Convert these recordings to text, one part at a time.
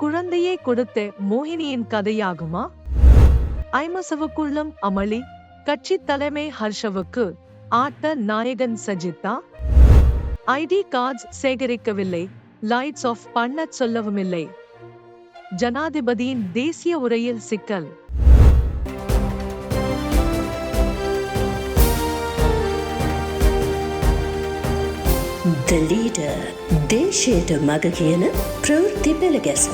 குழந்தையை கொடுத்த மோகினியின் கதையாகுமா? ஐமசவுக்குள்ளும் அமளி கட்சி தலைமை ஹர்ஷவுக்கு ஆட்ட நாயகன் சஜித்தா? ஐடி கார்ட்ஸ் சேகரிக்கவில்லை லைட்ஸ் ஆஃப் பண்ண சொல்லவும் இல்லை ஜனாதிபதியின் தேசிய உரையில் சிக்கல். The leader. දේශයට මග කියන ප්‍රවෘත්ති පෙළගැස්ම.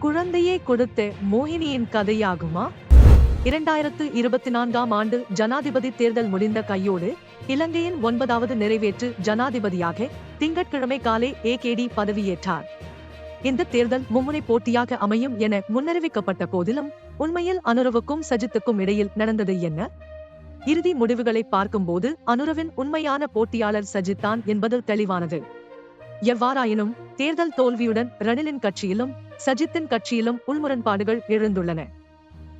குழந்தையை கொடுத்த மோகினியின் கதையாகுமா இரண்டாயிரத்து இருபத்தி நான்காம் ஆண்டு ஜனாதிபதி தேர்தல் முடிந்த கையோடு இலங்கையின் ஒன்பதாவது நிறைவேற்று ஜனாதிபதியாக திங்கட்கிழமை காலை ஏகேடி பதவியேற்றார் இந்த தேர்தல் மும்முனை போட்டியாக அமையும் என முன்னறிவிக்கப்பட்ட போதிலும் உண்மையில் அனுரவுக்கும் சஜித்துக்கும் இடையில் நடந்தது என்ன இறுதி முடிவுகளை பார்க்கும்போது அனுரவின் உண்மையான போட்டியாளர் சஜித் என்பது தெளிவானது. எவ்வாறாயினும் தேர்தல் தோல்வியுடன் ரணிலின் கட்சியிலும் சஜித்தின் கட்சியிலும் உள்முரண்பாடுகள் எழுந்துள்ளன.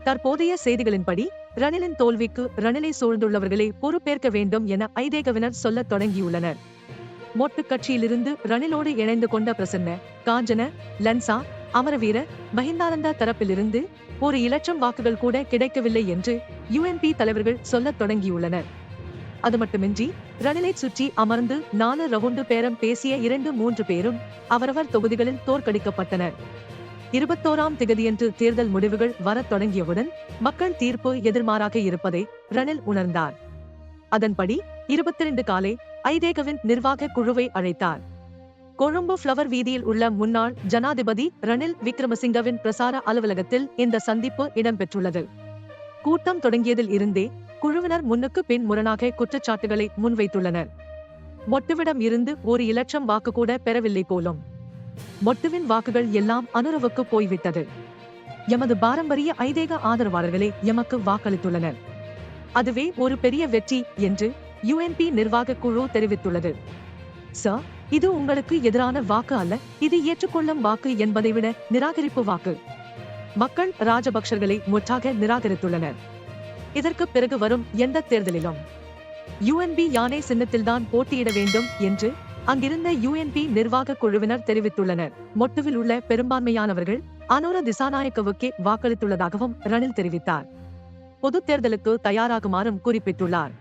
தற்போதைய செய்திகளின்படி ரணிலின் தோல்விக்கு ரணிலை சூழ்ந்துள்ளவர்களே பொறுப்பேற்க வேண்டும் என ஐதேகவினர் சொல்லத் தொடங்கியுள்ளனர். மொட்டு கட்சியிலிருந்து ரணிலோடு இணைந்து கொண்ட பிரசன்ன காஞ்சன லன்சா அமரவீர மஹிந்தானந்தா தரப்பிலிருந்து ஒரு இலட்சம் வாக்குகள் கூட கிடைக்கவில்லை என்று யுஎன்பி தலைவர்கள் சொல்லத் தொடங்கியுள்ளனர். அது மட்டுமின்றி ரணிலை சுற்றி அமர்ந்து நாலு ரவுண்டு பேரம் பேசிய இரண்டு மூன்று பேரும் அவரவர் தொகுதிகளில் தோற்கடிக்கப்பட்டனர். இருபத்தோராம் திகதியன்று தேர்தல் முடிவுகள் வரத் தொடங்கியவுடன் மக்கள் தீர்ப்பு எதிர்மாறாக இருப்பதை ரணில் உணர்ந்தார். அதன்படி இருபத்தி ரெண்டு காலை ஐதேகவின் நிர்வாக குழுவை அழைத்தார். கொழும்பு ஃப்ளவர் வீதியில் உள்ள முன்னாள் ஜனாதிபதி ரணில் விக்ரமசிங்கவின் பிரசார அலுவலகத்தில் இந்த சந்திப்பு இடம்பெற்றுள்ளது. கூட்டம் தொடங்கியதில் இருந்தே குழுவினர் முன்னுக்கு பின் முரணாக குற்றச்சாட்டுகளை முன்வைத்துள்ளனர். மொட்டுவிடம் இருந்து ஒரு இலட்சம் வாக்கு கூட பெறவில்லை போலும். மொட்டுவின் வாக்குகள் எல்லாம் அனுரவுக்கு போய்விட்டது. எமது பாரம்பரிய ஐதேக ஆதரவாளர்களே எமக்கு வாக்களித்துள்ளனர். அதுவே ஒரு பெரிய வெற்றி என்று யுஎன்பி நிர்வாக குழு தெரிவித்துள்ளது. சார் இது உங்களுக்கு எதிரான வாக்கு அல்ல. இது ஏற்றுக்கொள்ளும் வாக்கு என்பதை விட நிராகரிப்பு வாக்கு. மக்கள் ராஜபக்சர்களை முற்றாக நிராகரித்துள்ளனர். இதற்கு பிறகு வரும் எந்த தேர்தலிலும் யுஎன்பி யானை சின்னத்தில்தான் போட்டியிட வேண்டும் என்று அங்கிருந்த யுஎன்பி நிர்வாக குழுவினர் தெரிவித்துள்ளனர். மொட்டுவில் உள்ள பெரும்பான்மையானவர்கள் அனுர திசாநாயக்கவுக்கே வாக்களித்துள்ளதாகவும் ரணில் தெரிவித்தார். பொது தேர்தலுக்கு தயாராகுமாறும் குறிப்பிட்டுள்ளார்.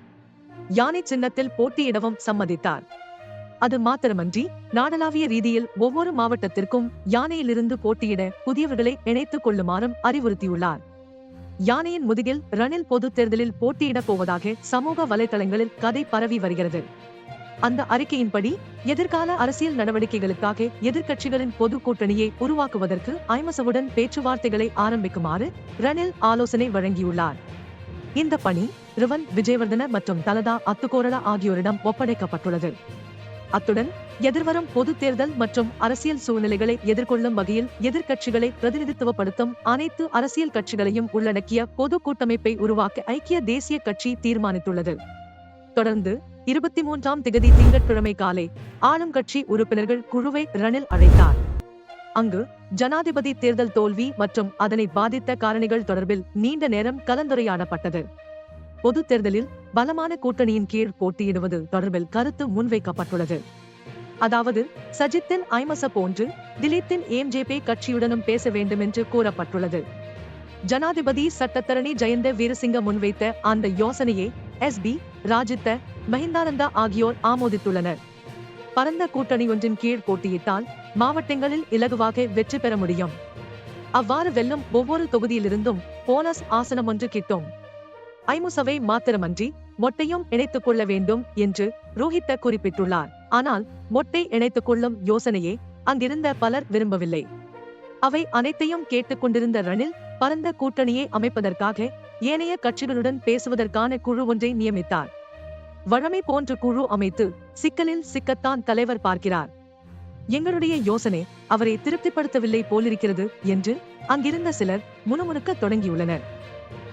யானை சின்னத்தில் போட்டியிடவும் சம்மதித்தார். அது மாத்திரமன்றி நாடளாவிய ரீதியில் ஒவ்வொரு மாவட்டத்திற்கும் யானையிலிருந்து போட்டியிட புதியவர்களை இணைத்துக் கொள்ளுமாறும் அறிவுறுத்தியுள்ளார். யானையின் முதுகில் ரணில் பொது தேர்தலில் போட்டியிடப் போவதாக சமூக வலைதளங்களில் கதை பரவி வருகிறது. அந்த அறிக்கையின்படி எதிர்கால அரசியல் நடவடிக்கைகளுக்காக எதிர்க்கட்சிகளின் பொது கூட்டணியை உருவாக்குவதற்கு ஐமசவுடன் பேச்சுவார்த்தைகளை ஆரம்பிக்குமாறு ரணில் ஆலோசனை வழங்கியுள்ளார். இந்த பணி ரிவன் விஜயவர்தன மற்றும் தலதா அத்துக்கோரளா ஆகியோரிடம் ஒப்படைக்கப்பட்டுள்ளது. அத்துடன் எதிர்வரும் பொது தேர்தல் மற்றும் அரசியல் சூழ்நிலைகளை எதிர்கொள்ளும் வகையில் எதிர்க்கட்சிகளை பிரதிநிதித்துவப்படுத்தும் அனைத்து அரசியல் கட்சிகளையும் உள்ளடக்கிய பொது கூட்டமைப்பை உருவாக்க ஐக்கிய தேசிய கட்சி தீர்மானித்துள்ளது. தொடர்ந்து இருபத்தி மூன்றாம் திகதி திங்கட்கிழமை காலை ஆளும் கட்சி உறுப்பினர்கள் குழுவை ரணில் அழைத்தார். அங்கு ஜனாதிபதி தேர்தல் தோல்வி மற்றும் அதனை பாதித்த காரணிகள் தொடர்பில் நீண்ட நேரம் கலந்துரையாடப்பட்டது. பொது தேர்தலில் பலமான கூட்டணியின் கீழ் போட்டியிடுவது தொடர்பில் கருத்து முன்வைக்கப்பட்டுள்ளது. அதாவது சஜித்தின் ஐமச போன்று திலீப்பின் ஏம்ஜேபி கட்சியுடனும் பேச வேண்டும் என்று கூறப்பட்டுள்ளது. ஜனாதிபதி சட்டத்தரணி ஜெயந்த வீரசிங்க முன்வைத்த அந்த யோசனையை எஸ் பி ராஜித்த மஹிந்தானந்தா ஆகியோர் ஆமோதித்துள்ளனர். பரந்த கூட்டணி ஒன்றின் கீழ் போட்டியிட்டால் மாவட்டங்களில் இலகுவாக வெற்றி பெற முடியும். அவ்வாறு வெல்லும் ஒவ்வொரு தொகுதியிலிருந்தும் போனஸ் ஆசனம் ஒன்று கிட்டும். ஐமுசவை மாத்திரமன்றி மொட்டையும் இணைத்துக் கொள்ள வேண்டும் என்று ரோஹித்த குறிப்பிட்டுள்ளார். ஆனால் மொட்டை இணைத்துக் கொள்ளும் யோசனையே அங்கிருந்த பலர் விரும்பவில்லை. அவை அனைத்தையும் கேட்டுக் கொண்டிருந்த ரணில் பரந்த கூட்டணியை அமைப்பதற்காக ஏனைய கட்சிகளுடன் பேசுவதற்கான குழு ஒன்றை நியமித்தார். வழமை போன்ற குழு அமைத்து சிக்கலில் சிக்கத்தான் தலைவர் பார்க்கிறார். எங்களுடைய யோசனை அவரை திருப்திப்படுத்தவில்லை போலிருக்கிறது என்று அங்கிருந்த சிலர் முணுமுணுக்க தொடங்கியுள்ளனர்.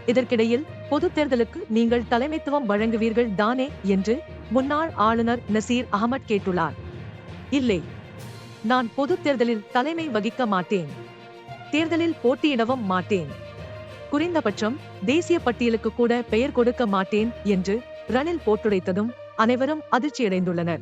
இதற்கிடையில் பொது தேர்தலுக்கு நீங்கள் தலைமைத்துவம் வழங்குவீர்கள் தானே என்று முன்னாள் ஆளுநர் நசீர் அகமட் கேட்டுள்ளார். இல்லை நான் பொது தேர்தலில் தலைமை வகிக்க மாட்டேன். தேர்தலில் போட்டியிடவும் மாட்டேன். குறைந்தபட்சம் தேசிய பட்டியலுக்கு கூட பெயர் கொடுக்க மாட்டேன் என்று ரணில் போட்டுடைத்ததும் அனைவரும் அதிர்ச்சியடைந்துள்ளனர்.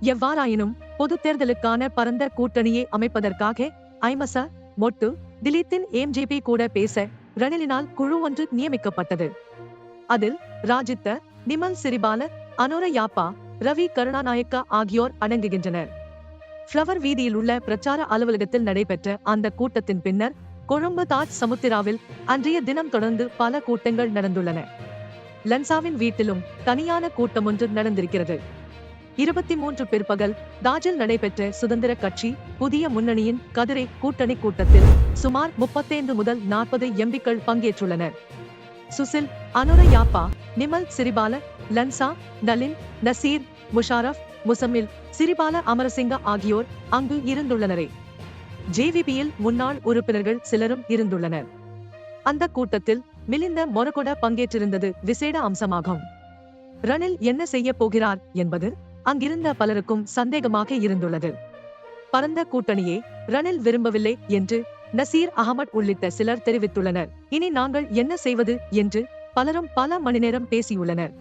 எவ்வாறாயினும் பொது தேர்தலுக்கான பரந்த கூட்டணியை அமைப்பதற்காக ஐமச மொட்டு திலீத்தின் எம்ஜிபி கூட பேச ரணிலினால் குழு ஒன்று நியமிக்கப்பட்டது. அதில் ராஜித்த நிமல் சிறிபால அனுர யாப்பா ரவி கருணாநாயக்கா ஆகியோர் அடங்குகின்றனர். ஃப்ளவர் வீதியில் உள்ள பிரச்சார அலுவலகத்தில் நடைபெற்ற அந்த கூட்டத்தின் பின்னர் கொழும்பு தாஜ் சமுத்திராவில் அன்றைய தினம் தொடர்ந்து பல கூட்டங்கள் நடந்துள்ளன. லன்சாவின் வீட்டிலும் தனியான கூட்டம் ஒன்று நடந்திருக்கிறது. இருபத்தி மூன்று பிற்பகல் தாஜில் நடைபெற்ற சுதந்திர கட்சி புதிய முன்னணியின் கதிரை கூட்டணி கூட்டத்தில் சுமார் முப்பத்தைந்து முதல் நாற்பது எம்பிக்கள் பங்கேற்றுள்ளனர். சுசில் அனுர யாப்பா நிமல் சிறிபால லன்சா நலின் நசீர் முஷாரப் முசமில் சிறிபால அமரசிங்க ஆகியோர் அங்கு இருந்துள்ளனரே. ஜேவிபியில் முன்னாள் உறுப்பினர்கள் சிலரும் இருந்துள்ளனர். அந்த கூட்டத்தில் மிலிந்த மொரகொட பங்கேற்றிருந்தது விசேட அம்சமாகும். ரணில் என்ன செய்ய போகிறார் என்பது அங்கிருந்த பலருக்கும் சந்தேகமாக இருந்துள்ளது. பரந்த கூட்டணியே ரணில் விரும்பவில்லை என்று நசீர் அகமட் உள்ளிட்ட சிலர் தெரிவித்துள்ளனர். இனி நாங்கள் என்ன செய்வது என்று பலரும் பல மணி நேரம் பேசியுள்ளனர்.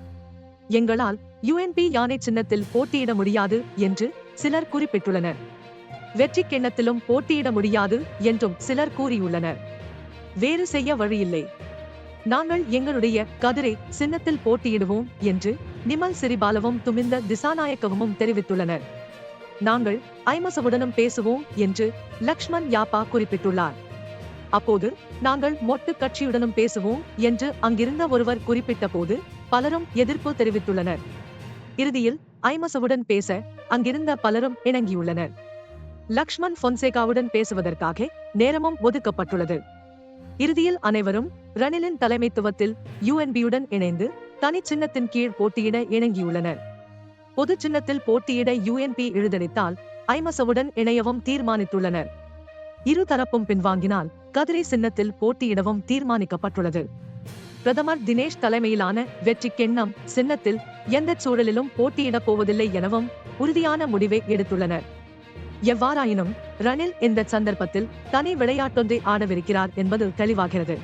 எங்களால் யுஎன்பி யானை சின்னத்தில் போட்டியிட முடியாது என்று சிலர் குறிப்பிட்டுள்ளனர். வெற்றி கிண்ணத்திலும் போட்டியிட முடியாது என்றும் சிலர் கூறியுள்ளனர். வேறு செய்ய வழியில்லை. நாங்கள் எங்களுடைய கதிரை சின்னத்தில் போட்டியிடுவோம் என்று நிமல் சிறிபாலவும் துமிந்த திசாநாயக்கவும் தெரிவித்துள்ளனர். நாங்கள் ஐமசவுடனும் பேசுவோம் என்று லக்ஷ்மண் யாப்பா குறிப்பிட்டுள்ளார். அப்போது நாங்கள் மொட்டு கட்சியுடனும் பேசுவோம் என்று அங்கிருந்த ஒருவர் குறிப்பிட்ட போது பலரும் எதிர்ப்பு தெரிவித்துள்ளனர். இறுதியில் ஐமசவுடன் பேச அங்கிருந்த பலரும் இணங்கியுள்ளனர். லக்ஷ்மண் பொன்சேகாவுடன் பேசுவதற்காக நேரமும் ஒதுக்கப்பட்டுள்ளது. இறுதியில் அனைவரும் ரணிலின் தலைமைத்துவத்தில் யுஎன்பியுடன் இணைந்து தனி சின்னத்தின் கீழ் போட்டியிட இணங்கியுள்ளனர். பொது சின்னத்தில் போட்டியிட யுஎன்பி எழுதளித்தால் ஐமசவுடன் இணையவும் தீர்மானித்துள்ளனர். இரு தரப்பும் பின்வாங்கினால் கதிரை சின்னத்தில் போட்டியிடவும் தீர்மானிக்கப்பட்டுள்ளது. பிரதமர் தினேஷ் தலைமையிலான வெற்றி கிண்ணம் சின்னத்தில் எந்த சூழலிலும் போட்டியிடப் போவதில்லை எனவும் உறுதியான முடிவை எடுத்துள்ளனர். எவ்வாறாயினும் ரணில் இந்த சந்தர்ப்பத்தில் தனி விளையாட்டொன்றை ஆடவிருக்கிறார் என்பது தெளிவாகிறது.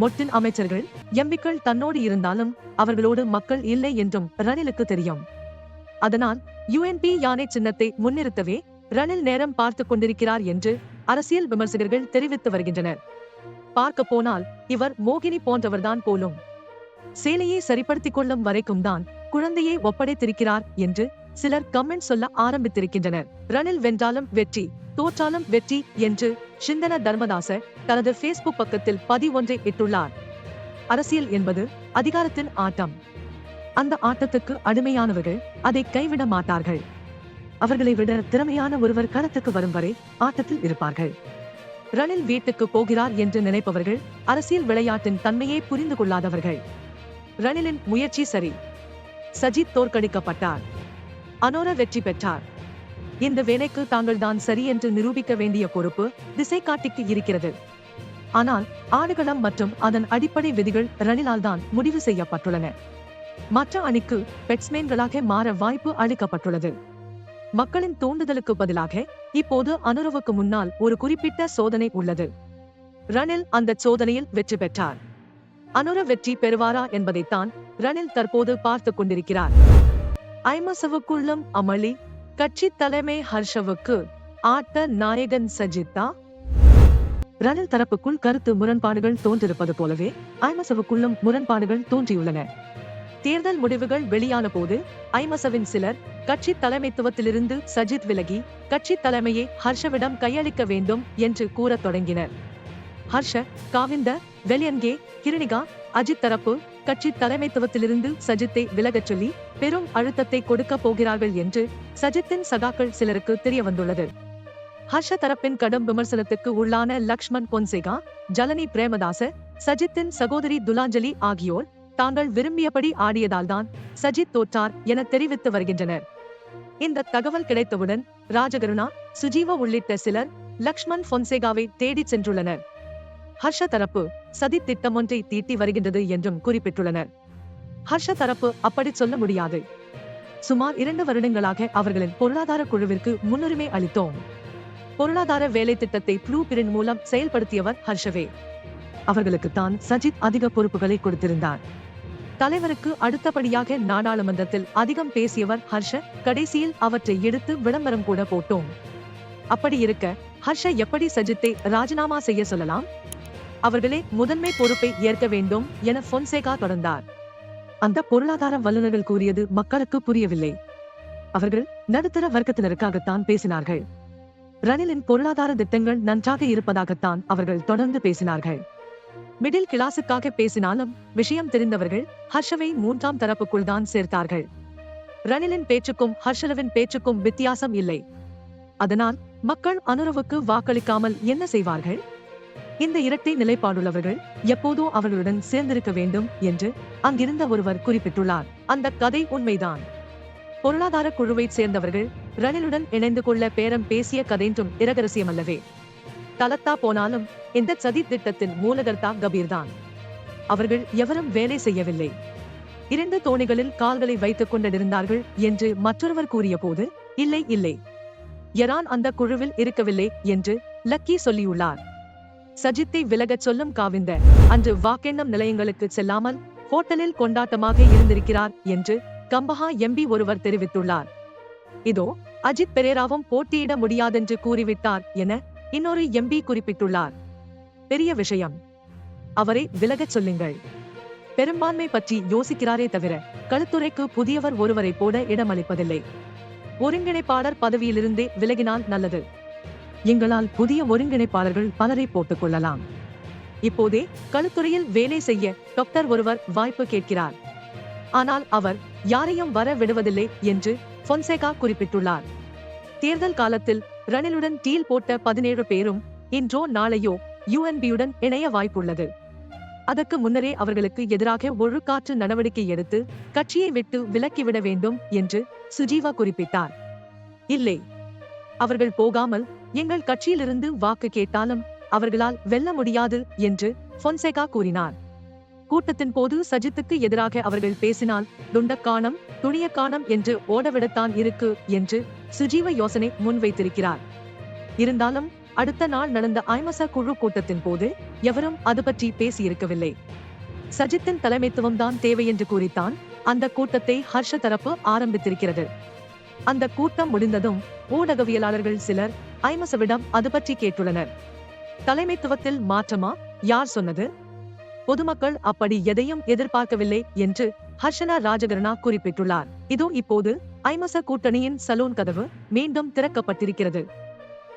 மொட்டின் அமைச்சர்கள் எம்பிக்கள் தன்னோடு இருந்தாலும் அவர்களோடு மக்கள் இல்லை என்றும் ரணிலுக்கு தெரியும். அதனால் யுஎன்பி யானை சின்னத்தை முன்னிறுத்தவே ரணில் நேரம் பார்த்துக் கொண்டிருக்கிறார் என்று அரசியல் விமர்சகர்கள் தெரிவித்து வருகின்றனர். பார்க்க போனால் இவர் மோகினி போன்றவர்தான் போலும். சேலையை சரிப்படுத்திக் கொள்ளும் வரைக்கும் தான் குழந்தையை ஒப்படைத்திருக்கிறார் என்று சிலர் கமெண்ட் சொல்ல ஆரம்பித்திருக்கின்றனர். ரணில் வென்றாலும் வெற்றி தோற்றாலும் வெற்றி என்று சிந்தன தர்மதாச தனது பேஸ்புக் பக்கத்தில் பதிவொன்றை இட்டுள்ளார். அரசியல் என்பது அதிகாரத்தின் ஆட்டம். அந்த ஆட்டத்துக்கு அடிமையானவர்கள் அதை கைவிட மாட்டார்கள். அவர்களை விட திறமையான ஒருவர் களத்துக்கு வரும் வரை ஆட்டத்தில் இருப்பார்கள். ரணில் வீட்டுக்கு போகிறார் என்று நினைப்பவர்கள் அரசியல் விளையாட்டின் தன்மையை புரிந்து கொள்ளாதவர்கள். ரணிலின் முயற்சி சரி. சஜித் தோற்கடிக்கப்பட்டார். அனோர வெற்றி பெற்றார். இந்த வேலைக்கு தாங்கள் தான் சரி என்று நிரூபிக்க வேண்டிய பொறுப்பு திசை காட்டிக்கு இருக்கிறது. ஆனால் ஆடுகளம் மற்றும் அதன் அடிப்படை விதிகள் ரணிலால் தான் முடிவு செய்யப்பட்டுள்ளன. மற்ற அணிக்கு பெட்ஸ்மேன்களாக மாற வாய்ப்பு அளிக்கப்பட்டுள்ளது. மக்களின் தூண்டுதலுக்கு பதிலாக இப்போது அனுரவுக்கு முன்னால் ஒரு குறிப்பிட்ட சோதனை உள்ளது. ரணில் அந்த சோதனையில் வெற்றி பெற்றார். அனுர வெற்றி பெறுவாரா என்பதைத்தான் ரணில் தற்போது பார்த்துக் கொண்டிருக்கிறார். ஐமசவுக்குள்ளும் அமளி கட்சி தலைமை ஹர்ஷவுக்கு ஆட்ட நாயகன் சஜித்தா ரணில் தரப்புக்குள் கருத்து முரண்பாடுகள் தோன்றிருப்பது போலவே ஐமசவுக்குள்ளும் முரண்பாடுகள் தோன்றியுள்ளன. தேர்தல் முடிவுகள் வெளியான போது ஐமசவின் சிலர் கட்சி தலைமைத்துவத்திலிருந்து சஜித் விலகி கட்சி தலைமையை ஹர்ஷவிடம் கையளிக்க வேண்டும் என்று கூறத் தொடங்கினர். ஹர்ஷ காவிந்த வெலியன்கே கிருணிகா அஜித் தரப்பு கட்சி தலைமைத்துவத்திலிருந்து சஜித்தை விலகச் சொல்லி பெரும் அழுத்தத்தை கொடுக்க போகிறார்கள் என்று சஜித்தின் சகாக்கள் சிலருக்கு தெரிய வந்துள்ளது ஹர்ஷ தரப்பின் கடும் விமர்சனத்துக்கு உள்ளான லக்ஷ்மண் பொன்சேகா ஜலனி பிரேமதாச சஜித்தின் சகோதரி துலாஞ்சலி ஆகியோர் தாங்கள் விரும்பியபடி ஆடியதால்தான் சஜித் தோற்றார் என தெரிவித்து வருகின்றனர். இந்த தகவல் கிடைத்தவுடன் ராஜகருணா சுஜீவா உள்ளிட்ட சிலர் லக்ஷ்மண் பொன்சேகாவை தேடிச் சென்றுள்ளனர். ஹர்ஷ தரப்பு சதி திட்டம் ஒன்றை தீட்டி வருகின்றது என்றும் குறிப்பிட்டுள்ளனர். ஹர்ஷ தரப்பு அப்படி சொல்ல முடியாது. சுமார் இரண்டு வருடங்களாக அவர்களின் பொருளாதார குழுவிற்கு முன்னுரிமை அளித்தோம். பொருளாதார வேலை திட்டத்தை ப்ளூ பிரிண்ட் மூலம் செயல்படுத்தியவர் ஹர்ஷவே. அவர்களுக்கு தான் சஜித் அதிக பொறுப்புகளை கொடுத்திருந்தார். தலைவருக்கு அடுத்தபடியாக நாடாளுமன்றத்தில் அதிகம் பேசியவர் ஹர்ஷ கடைசியில் அவற்றை எடுத்து விளம்பரம் கூட போட்டோம். அப்படி இருக்க ஹர்ஷ எப்படி சஜித்தை ராஜினாமா செய்ய சொல்லலாம்? அவர்களே முதன்மை பொறுப்பை ஏற்க வேண்டும் என பொன்சேகா தொடர்ந்தார். அந்த பொருளாதார வல்லுநர்கள் கூறியது மக்களுக்கு புரியவில்லை. அவர்கள் நடுத்தர வர்க்கத்தினருக்காகத்தான் பேசினார்கள். ரணிலின் பொருளாதார திட்டங்கள் நன்றாக இருப்பதாகத்தான் அவர்கள் தொடர்ந்து பேசினார்கள். மிடில் கிளாஸுக்காக பேசினாலும் விஷயம் தெரிந்தவர்கள் ஹர்ஷவை மூன்றாம் தரப்புக்குள் தான் சேர்த்தார்கள். ரணிலின் பேச்சுக்கும் ஹர்ஷலவின் பேச்சுக்கும் வித்தியாசம் இல்லை. அதனால் மக்கள் அனுரவுக்கு வாக்களிக்காமல் என்ன செய்வார்கள்? இந்த இரட்டை நிலைப்பாடுள்ளவர்கள் எப்போதோ அவர்களுடன் சேர்ந்திருக்க வேண்டும் என்று அங்கிருந்த ஒருவர் குறிப்பிட்டுள்ளார். அந்த கதை உண்மைதான். பொருளாதார குழுவைச் சேர்ந்தவர்கள் ரணிலுடன் இணைந்து கொள்ள பேரம் பேசிய கதைன்றும் இரகரசியம் அல்லவே தலத்தா போனாலும் இந்த சதி திட்டத்தின் மூலகர்த்தா கபீர்தான். அவர்கள் எவரும் வேலை செய்யவில்லை. இரண்டு தோணிகளில் கால்களை வைத்துக் கொண்டிருந்தார்கள் என்று மற்றொருவர் கூறிய போது இல்லை இல்லை. யரான் அந்த குழுவில் இருக்கவில்லை? என்று லக்கி சொல்லியுள்ளார். சஜித்தை விலகச் சொல்லும் காவிந்த அன்று வாக்கெண்ணம் நிலையங்களுக்கு செல்லாமல் ஹோட்டலில் கொண்டாட்டமாக இருந்திருக்கிறார் என்று கம்பஹா எம்பி ஒருவர் தெரிவித்துள்ளார். இதோ அஜித் பெரேராவும் போட்டியிட முடியாதென்று கூறிவிட்டார் என இன்னொரு எம்பி குறிப்பிட்டுள்ளார். பெரிய விஷயம். அவரை விலகச் சொல்லுங்கள். பெரும்பான்மை பற்றி யோசிக்கிறாரே தவிர கழுத்துறைக்கு புதியவர் ஒருவரை போட இடமளிப்பதில்லை. ஒருங்கிணைப்பாளர் பதவியிலிருந்தே விலகினால் நல்லது. எங்களால் புதிய ஒருங்கிணைப்பாளர்கள் பலரை போட்டுக் கொள்ளலாம். இப்போதே களுத்துறையில் வேலை செய்ய டாக்டர் ஒருவர் வாய்ப்பு கேட்கிறார். ஆனால் அவர் யாரையும் வர விடுவதில்லை என்று பொன்சேகா குறிப்பிட்டுள்ளார். தேர்தல் காலத்தில் ரணிலுடன் டீல் போட்ட பதினேழு பேரும் இன்றோ நாளையோ யுஎன்பியுடன் இணைய வாய்ப்புள்ளது. அதற்கு முன்னரே அவர்களுக்கு எதிராக ஒழுக்காற்று நடவடிக்கை எடுத்து கட்சியை விட்டு விலக்கிவிட வேண்டும் என்று சுஜீவா குறிப்பிட்டார். இல்லை அவர்கள் போகாமல் எங்கள் கட்சியிலிருந்து வாக்கு கேட்டாலும் அவர்களால் வெல்ல முடியாது என்று பொன்சேகா கூறினார். கூட்டத்தின் போது சஜித்துக்கு எதிராக அவர்கள் பேசினால் துண்டக்கானம் துணியக்கானம் என்று ஓடவிடத்தான் இருக்கு என்று சுஜீவ யோசனை முன்வைத்திருக்கிறார். இருந்தாலும் அடுத்த நாள் நடந்த ஐமச குழு கூட்டத்தின் போது எவரும் அது பற்றி பேசியிருக்கவில்லை. சஜித்தின் தலைமைத்துவம் தான் தேவை என்று கூறித்தான் அந்த கூட்டத்தை ஹர்ஷ தரப்பு ஆரம்பித்திருக்கிறது. அந்த கூட்டம் முடிந்ததும் ஊடகவியலாளர்கள் சிலர் ஐமசவிடம் அது பற்றி கேட்டுள்ளனர். தலைமைத்துவத்தில் மாற்றமா? யார் சொன்னது? பொதுமக்கள் அப்படி எதையும் எதிர்பார்க்கவில்லை என்று ஹர்ஷனா ராஜகரணா குறிப்பிட்டுள்ளார். இதோ இப்போது ஐமச கூட்டணியின் சலூன் கதவு மீண்டும் திறக்கப்பட்டிருக்கிறது.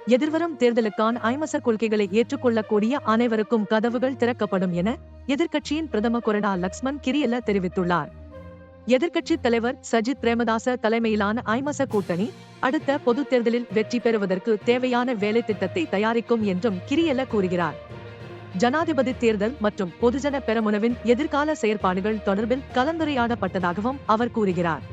எதிர்வரும் தேர்தலுக்கான ஐமச கொள்கைகளை ஏற்றுக்கொள்ளக்கூடிய அனைவருக்கும் கதவுகள் திறக்கப்படும் என எதிர்க்கட்சியின் பிரதம கொரடா லக்ஷ்மண் கிரியல்ல தெரிவித்துள்ளார். எதிர்க்கட்சித் தலைவர் சஜித் பிரேமதாச தலைமையிலான ஐமச கூட்டணி அடுத்த பொதுத் தேர்தலில் வெற்றி பெறுவதற்கு தேவையான வேலை திட்டத்தை தயாரிக்கும் என்றும் கிரியல்ல கூறுகிறார். ஜனாதிபதி தேர்தல் மற்றும் பொதுஜன பெரமுனவின் எதிர்கால செயற்பாடுகள் தொடர்பில் கலந்துரையாடப்பட்டதாகவும் அவர் கூறுகிறார்.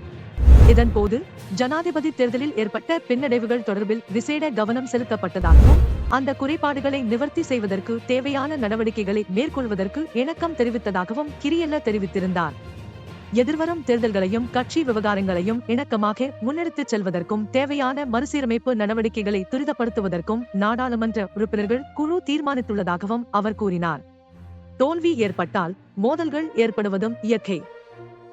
இதன்போது ஜனாதிபதி தேர்தலில் ஏற்பட்ட பின்னடைவுகள் தொடர்பில் விசேட கவனம் செலுத்தப்பட்டதாகவும் அந்த குறைபாடுகளை நிவர்த்தி செய்வதற்கு தேவையான நடவடிக்கைகளை மேற்கொள்வதற்கு இணக்கம் தெரிவித்ததாகவும் கிரியல்ல தெரிவித்திருந்தார். எதிர்வரும் தேர்தல்களையும் கட்சி விவகாரங்களையும் இணக்கமாக முன்னெடுத்துச் செல்வதற்கும் தேவையான மறுசீரமைப்பு நடவடிக்கைகளை துரிதப்படுத்துவதற்கும் நாடாளுமன்ற உறுப்பினர்கள் குழு தீர்மானித்துள்ளதாகவும் அவர் கூறினார். தோல்வி ஏற்பட்டால் மோதல்கள் ஏற்படுவதும் இயற்கை.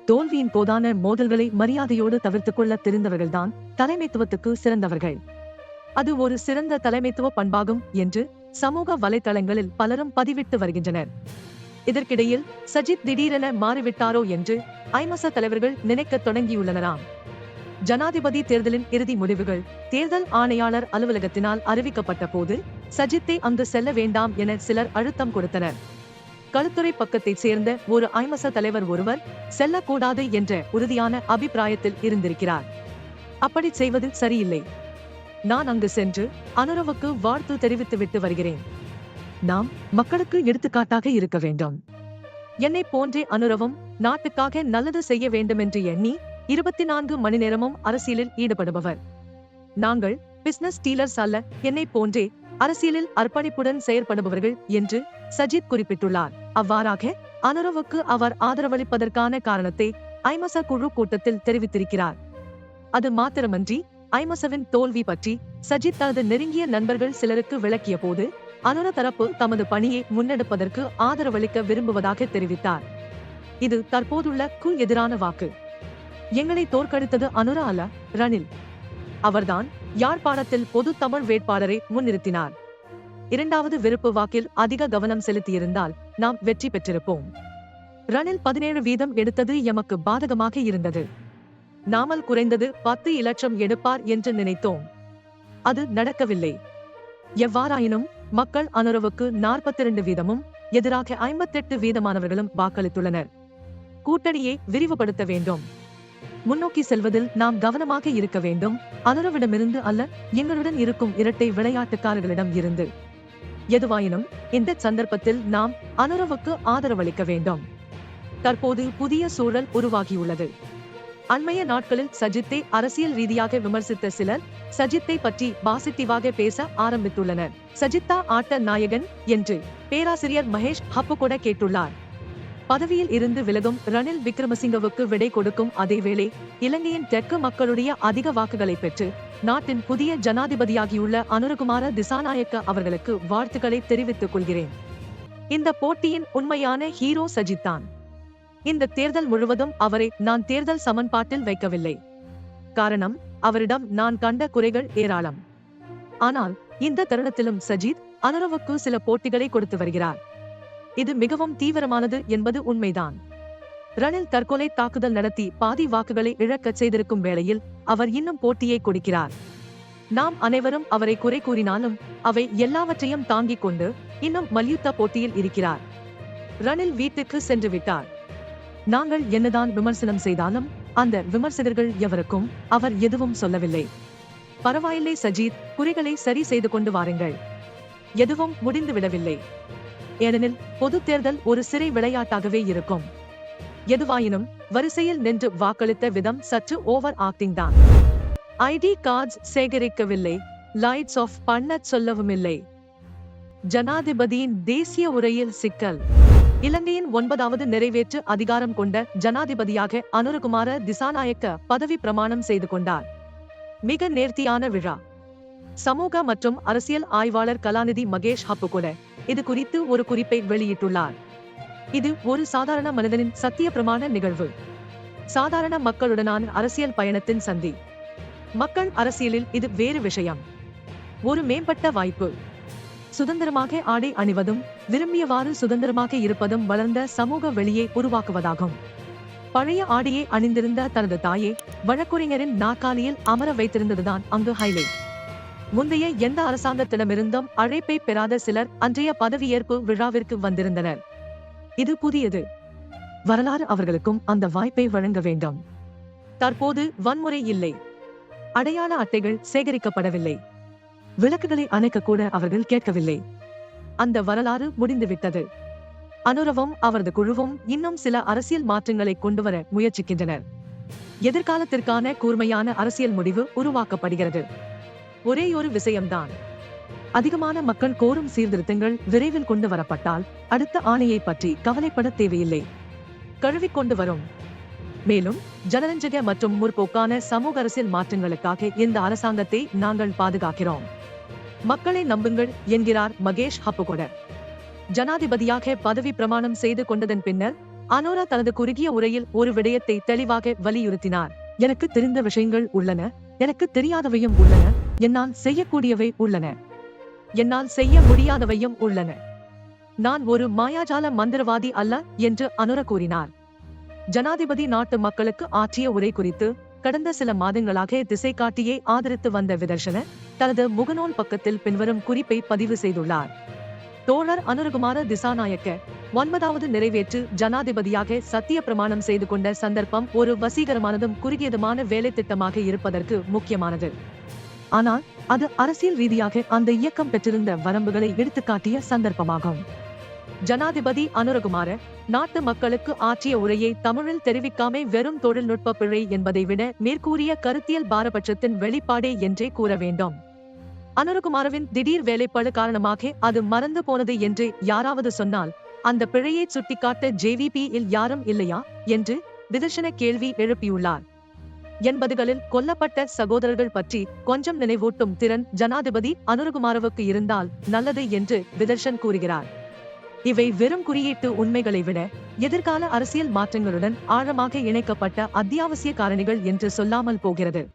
தோல்வியின் போதான மோதல்களை மரியாதையோடு தவிர்த்துக் கொள்ள தெரிந்தவர்கள்தான் தலைமைத்துவத்துக்கு சிறந்தவர்கள். அது ஒரு சிறந்த தலைமைத்துவ பண்பாகும் என்று சமூக வலைதளங்களில் பலரும் பதிவிட்டு வருகின்றனர். இதற்கிடையில் சஜித் திடீரென மாறிவிட்டாரோ என்று ஐமச தலைவர்கள் நினைக்கத் தொடங்கியுள்ளனராம். ஜனாதிபதி தேர்தலின் இறுதி முடிவுகள் தேர்தல் ஆணையாளர் அலுவலகத்தினால் அறிவிக்கப்பட்ட போது சஜித்தை அங்கு செல்ல வேண்டாம் என சிலர் அழுத்தம் கொடுத்தனர். களுத்துறை பக்கத்தைச் சேர்ந்த ஒரு ஐமச தலைவர் ஒருவர் செல்லக்கூடாது என்ற உறுதியான அபிப்பிராயத்தில் இருந்திருக்கிறார். அப்படி செய்வது சரியில்லை. நான் அங்கு சென்று அனுரவுக்கு வாழ்த்து தெரிவித்துவிட்டு வருகிறேன். நாம் மக்களுக்கு எடுத்துக்காட்டாக இருக்க வேண்டும். என்னை போன்றே அனுரவம் நாட்டுக்காக நல்லது செய்ய வேண்டுமென்று எண்ணி இருபத்தி நான்கு மணி நேரமும் அரசியலில் ஈடுபடுபவர். நாங்கள் பிசினஸ் டீலர்ஸ் அல்ல என்னை போன்றே அரசியலில் அர்ப்பணிப்புடன் செயற்படுபவர்கள் என்று சஜித் குறிப்பிட்டுள்ளார். அவ்வாறாக அனுரவுக்கு அவர் ஆதரவளிப்பதற்கான காரணத்தை ஐமச குழு கூட்டத்தில் தெரிவித்திருக்கிறார். அது மாத்திரமன்றி ஐமசவின் தோல்வி பற்றி சஜித் தனது நெருங்கிய நண்பர்கள் சிலருக்கு விளக்கிய போது அனுர தரப்பு தமது பணியை முன்னெடுப்பதற்கு ஆதரவளிக்க விரும்புவதாக தெரிவித்தார். இது தற்போதுள்ள கு எதிரான வாக்கு. எங்களை தோற்கடித்தது அனுரா அல்ல ரணில். அவர்தான் யாழ்ப்பாணத்தில் பொது தமிழ் வேட்பாளரை முன்னிறுத்தினார். இரண்டாவது விருப்பு வாக்கில் அதிக கவனம் செலுத்தியிருந்தால் நாம் வெற்றி பெற்றிருப்போம். ரணில் பதினேழு வீதம் எடுத்தது எமக்கு பாதகமாக இருந்தது. நாமல் குறைந்தது பத்து இலட்சம் எடுப்பார் என்று நினைத்தோம். அது நடக்கவில்லை. எவ்வாறாயினும் மக்கள் அனுரவுக்கு நாற்பத்தி இரண்டு வீதமும் எதிராக ஐம்பத்தெட்டு வீதமானவர்களும் வாக்களித்துள்ளனர். கூட்டணியை விரிவுபடுத்த வேண்டும். முன்னோக்கி செல்வதில் நாம் கவனமாக இருக்க வேண்டும். அனுரவிடமிருந்து அல்ல எங்களுடன் இருக்கும் இரட்டை விளையாட்டுக்காரர்களிடம் இருந்து. எதுவாயினும் இந்த சந்தர்ப்பத்தில் நாம் அனுரவுக்கு ஆதரவளிக்க வேண்டும். தற்போது புதிய சூழல் உருவாகியுள்ளது. அண்மைய நாட்களில் சஜித்தை அரசியல் ரீதியாக விமர்சித்த சிலர் சஜித்தை பற்றி பாசிட்டிவாக பேச ஆரம்பித்துள்ளனர். சஜித்தா ஆட்ட நாயகன் என்று பேராசிரியர் மகேஷ் ஹப்புகொட கேட்டுள்ளார். பதவியில் இருந்து விலகும் ரணில் விக்ரமசிங்கவுக்கு விடை கொடுக்கும் அதேவேளை இலங்கையின் தெற்கு மக்களுடைய அதிக வாக்குகளை பெற்று நாட்டின் புதிய ஜனாதிபதியாகியுள்ள அனுரகுமார திசாநாயக்க அவர்களுக்கு வாழ்த்துக்களை தெரிவித்துக் கொள்கிறேன். இந்த போட்டியின் உண்மையான ஹீரோ சஜித்தான். இந்த தேர்தல் முழுவதும் அவரை நான் தேர்தல் சமன்பாட்டில் வைக்கவில்லை. காரணம் அவரிடம் நான் கண்ட குறைகள் ஏராளம். ஆனால் இந்த தருணத்திலும் சஜித் அனுரவுக்கு சில போட்டிகளை கொடுத்து வருகிறார். இது மிகவும் தீவிரமானது என்பது உண்மைதான். ரணில் தற்கொலை தாக்குதல் நடத்தி பாதி வாக்குகளை இழக்கச் செய்திருக்கும் வேளையில் அவர் இன்னும் போட்டியை கொடுக்கிறார். நாம் அனைவரும் அவரை குறை கூறினாலும் அவை எல்லாவற்றையும் தாங்கிக் கொண்டு இன்னும் மல்யுத்த போட்டியில் இருக்கிறார். ரணில் வீட்டுக்கு சென்று விட்டார். நாங்கள் என்னதான் விமர்சனம் செய்தாலும் அந்த விமர்சகர்கள் எவருக்கும் அவர் எதுவும் சொல்லவில்லை. பரவாயில்லை சஜித் குறைகளை சரி செய்து கொண்டு வாருங்கள். எதுவும் முடிந்து விடவில்லை. ஏனெனில் பொது தேர்தல் ஒரு சிறை விளையாட்டாகவே இருக்கும். எதுவாயினும் வரிசையில் நின்று வாக்களித்த விதம் சற்று ஓவர் ஆக்டிங் தான். ஐடி கார்ட்ஸ் சேகரிக்கவில்லை. லைட்ஸ் ஆஃப் பண்ண சொல்லவும் இல்லை ஜனாதிபதியின் தேசிய உரையில் சிக்கல். இலங்கையின் ஒன்பதாவது நிறைவேற்று அதிகாரம் கொண்ட ஜனாதிபதியாக அனுரகுமார திசாநாயக்க பதவி பிரமாணம் செய்து கொண்டார். மிக நேர்த்தியான விழா. சமூக மற்றும் அரசியல் ஆய்வாளர் கலாநிதி மகேஷ் ஹப்புகொட இது குறித்து ஒரு குறிப்பை வெளியிட்டுள்ளார். இது ஒரு சாதாரண மனிதனின் சத்திய பிரமாண நிகழ்வு. சாதாரண மக்களுடனான அரசியல் பயணத்தின் சந்தி. மக்கள் அரசியலில் இது வேறு விஷயம். ஒரு மேம்பட்ட வாய்ப்பு. சுதந்திரமாக ஆடை அணிவதும் விரும்பியவாறு சுதந்திரமாக இருப்பதும் வளர்ந்த சமூக வெளியை உருவாக்குவதாகும். பழைய ஆடையை அணிந்திருந்த தனது தாயை வழக்குரைஞரின் நாற்காலியில் அமர வைத்திருந்ததுதான் அங்கு ஹைலைட் முந்தைய எந்த அரசாங்கத்திடமிருந்தும் அழைப்பை பெறாத சிலர் அன்றைய பதவியேற்பு விழாவிற்கு வந்திருந்தனர். இது புதியது. வரலாறு அவர்களுக்கும் அந்த வாய்ப்பை வழங்க வேண்டும். தற்போது வன்முறை இல்லை. அடையாள அட்டைகள் சேகரிக்கப்படவில்லை. விளக்குகளை அணைக்க கூட அவர்கள் கேட்கவில்லை. அந்த வரலாறு முடிந்துவிட்டது. அனுரவும் அவரது குழுவும் இன்னும் சில அரசியல் மாற்றங்களை கொண்டுவர முயற்சிக்கின்றனர். எதிர்காலத்திற்கான கூர்மையான அரசியல் முடிவு உருவாக்கப்படுகிறது. ஒரே ஒரு விஷயம்தான். அதிகமான மக்கள் கோரும் சீர்திருத்தங்கள் விரைவில் கொண்டு வரப்பட்டால் அடுத்த ஆணையை பற்றி கவலைப்பட தேவையில்லை. கழுவிக் கொண்டு வரும். மேலும் ஜனரஞ்சக மற்றும் முற்போக்கான சமூக அரசியல் மாற்றங்களுக்காக இந்த அரசாங்கத்தை நாங்கள் பாதுகாக்கிறோம். மக்களை நம்புங்கள் என்கிறார் மகேஷ் ஹப்புகொடர். ஜனாதிபதியாக பதவி பிரமாணம் செய்து கொண்டதன் பின்னர் அனோரா தனது குறுகிய உரையில் ஒரு விடயத்தை தெளிவாக வலியுறுத்தினார். எனக்கு தெரிந்த விஷயங்கள் உள்ளன எனக்கு தெரியாதவையும் உள்ளன என்னால் செய்யக்கூடியவை உள்ளன என்னால் செய்ய முடியாதவையும் உள்ளன. நான் ஒரு மாயாஜால மந்திரவாதி அல்ல என்று அனுர கூறினார். ஜனாதிபதி நாட்டு மக்களுக்கு ஆற்றிய உரை குறித்து கடந்த சில மாதங்களாக திசை காட்டியே ஆதரித்து வந்த விதர்ஷன தனது முகநூல் பக்கத்தில் பின்வரும் குறிப்பை பதிவு செய்துள்ளார். தோழர் அனுரகுமார திசாநாயக்க ஒன்பதாவது நிறைவேற்று ஜனாதிபதியாக சத்திய பிரமாணம் செய்து கொண்ட சந்தர்ப்பம் ஒரு வசீகரமானதும் குறுகியதுமான வேலை திட்டமாக இருப்பதற்கு முக்கியமானது. ஆனால் அது அரசியல் ரீதியாக அந்த இயக்கம் பெற்றிருந்த வரம்புகளை எடுத்துக்காட்டிய சந்தர்ப்பமாகும். ஜனாதிபதி அனுரகுமார நாட்டு மக்களுக்கு ஆற்றிய உரையை தமிழில் தெரிவிக்காமை வெறும் தொழில்நுட்ப பிழை என்பதை விட மேற்கூறிய கருத்தியல் பாரபட்சத்தின் வெளிப்பாடே என்றே கூற வேண்டும். அனுரகுமாரவின் திடீர் வேலைப்பாடு காரணமாக அது மறந்து போனது என்று யாராவது சொன்னால் அந்த பிழையை சுட்டிக்காட்ட ஜேவிபி இல் யாரும் இல்லையா? என்று விதர்சன கேள்வி எழுப்பியுள்ளார். எண்பதுகளில் கொல்லப்பட்ட சகோதரர்கள் பற்றி கொஞ்சம் நினைவூட்டும் திறன் ஜனாதிபதி அனுரகுமாரவுக்கு இருந்தால் நல்லது என்று விதர்ஷன் கூறுகிறார். இவை வெறும் குறியீட்டு உண்மைகளை விட எதிர்கால அரசியல் மாற்றங்களுடன் ஆழமாக இணைக்கப்பட்ட அத்தியாவசிய காரணிகள் என்று சொல்லாமல் போகிறது.